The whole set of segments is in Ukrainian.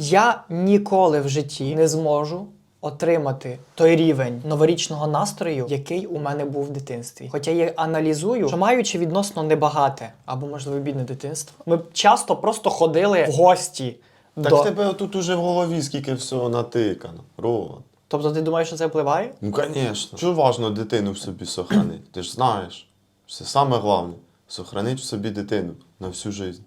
Я ніколи в житті не зможу отримати той рівень новорічного настрою, який у мене був в дитинстві. Хоча я аналізую, що маючи відносно небагате або можливо бідне дитинство, ми часто просто ходили в гості. Так до... в тебе тут уже в голові скільки всього натикано. Рован. Тобто ти думаєш, що це впливає? Ну, звісно. Що важно дитину в собі сохранити? Ти ж знаєш. Це саме головне. Сохранити в собі дитину на всю життя.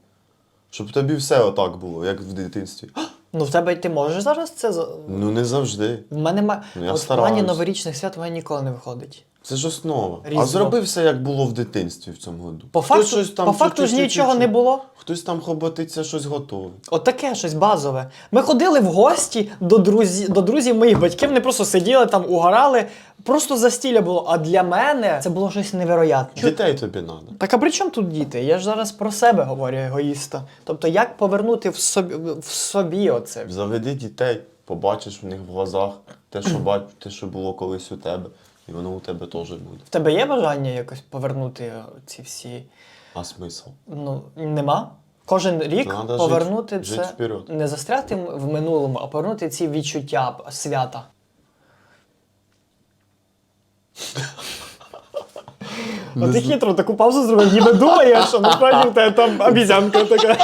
Щоб тобі все отак було, як в дитинстві. Ну, в тебе ти можеш зараз це Ну не завжди. В мене ма... Ну, я От в плані новорічних свят в мене ніколи не виходить. Це ж основа. Різдво. А зроби все, як було в дитинстві в цьому году. По факту, щось там по факту ж нічого не було. Хтось там хоботиться, щось готове. От таке щось базове. Ми ходили в гості до друзів, до друзів моїх батьків, вони просто сиділи там, угорали. Просто застілля було. А для мене це було щось невероятне. Дітей тобі треба. Так а при чому тут діти? Я ж зараз про себе говорю, егоїста. Тобто, як повернути в собі, в собі оце? Заведи дітей, побачиш в них в глазах те, що бач, те, що було колись у тебе, і воно у тебе теж буде. В тебе є бажання якось повернути ці всі. А смисл? Ну, нема. Кожен рік Надо повернути жить- це вперед. не застряти в минулому, а повернути ці відчуття свята. А ти хитро таку паузу зробив, ніби думаєш, що насправді в тебе там обіцянка така.